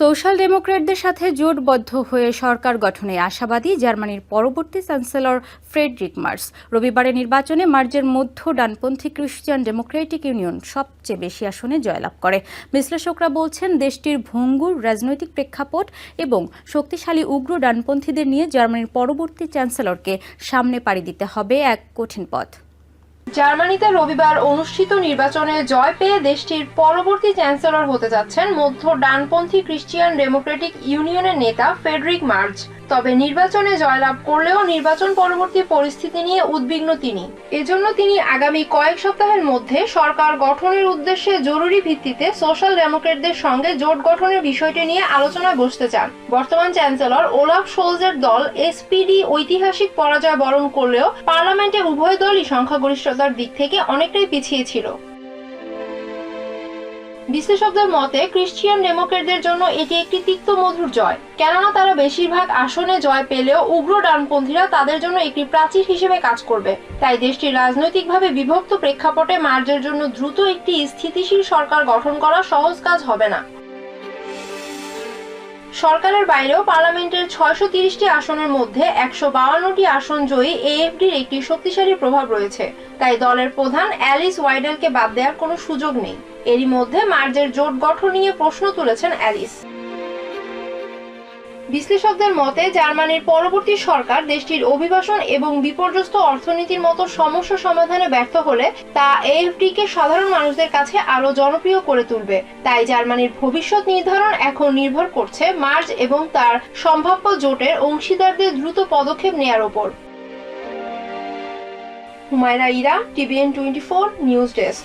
Social ডেমোক্র্যাটদের সাথে জোটবদ্ধ হয়ে সরকার গঠনে আশাবাদী জার্মানির পরবর্তী চ্যান্সেলর ফ্রেডরিক মার্স। রবিবারের নির্বাচনে মার্জের মধ্য ডানপন্থী ক্রিশ্চিয়ান ডেমোক্রেটিক ইউনিয়ন সবচেয়ে বেশি আসনে জয়লাভ করে। বিশ্লেষকরা বলছেন, দেশটির ভঙ্গুর রাজনৈতিক প্রেক্ষাপট এবং শক্তিশালী উগ্র ডানপন্থীদের নিয়ে জার্মানির পরবর্তী চ্যান্সেলরকে সামনে পাড়ি দিতে হবে এক কঠিন পথ। জার্মানিতে রবিবার অনুষ্ঠিত নির্বাচনে জয় পেয়ে দেশটির পরবর্তী চ্যান্সেলর হতে যাচ্ছেন মধ্য ডানপন্থী ক্রিশ্চিয়ান ডেমোক্রেটিক ইউনিয়নের নেতা ফেডরিক মার্চ। তবে নির্বাচনে জয়লাভ করলেও নির্বাচন পরবর্তী পরিস্থিতি নিয়ে উদ্বিগ্ন তিনি। এজন্য তিনি আগামী কয়েক সপ্তাহের মধ্যে সরকার গঠনের উদ্দেশ্যে জরুরি ভিত্তিতে সোশ্যাল ডেমোক্রেটদের সঙ্গে জোট গঠনের বিষয়টি নিয়ে আলোচনায় বসতে চান। বর্তমান চ্যান্সেলর ওলাফ শোলজের দল এসপিডি ঐতিহাসিক পরাজয় বরণ করলেও পার্লামেন্টে উভয় দলই সংখ্যাগরিষ্ঠতার দিক থেকে অনেকটাই পিছিয়ে ছিল। বিশ্লেষকদের মতে ক্রিশ্চিয়ান ডেমোক্রেটদের জন্য এটি একটি তিক্ত মধুর জয়। কেননা তারা বেশিরভাগ আসনে জয় পেলেও উগ্র ডানপন্থীরা তাদের জন্য একটি প্রাচীর হিসেবে কাজ করবে। তাই দেশটির রাজনৈতিকভাবে বিভক্ত প্রেক্ষাপটে মার্জের জন্য দ্রুত একটি স্থিতিশীল সরকার গঠন করা সহজ কাজ হবে না। সরকারের বাইরেও পার্লামেন্টের ছয়শো তিরিশটি আসনের মধ্যে একশো বাউান্নটি আসন জয়ী এএফডির একটি শক্তিশালী প্রভাব রয়েছে। তাই দলের প্রধান অ্যালিস ওয়াইডেলকে বাদ দেওয়ার কোনো সুযোগ নেই। এরই মধ্যে মার্জের জোট গঠন নিয়ে প্রশ্ন তুলেছেন অ্যালিস। বিশ্লেষকদের মতে, জার্মানির পরবর্তী সরকার দেশটির অভিবাসন এবং বিপর্যস্ত অর্থনীতির মতো সমস্যা সমাধানে ব্যর্থ হলে তা এএফডি কে সাধারণ মানুষদের কাছে আরও জনপ্রিয় করে তুলবে। তাই জার্মানির ভবিষ্যৎ নির্ধারণ এখন নির্ভর করছে মার্চ এবং তার সম্ভাব্য জোটের অংশীদারদের দ্রুত পদক্ষেপ নেয়ার ওপর। Humaira Ira, TVN twenty four, news desk.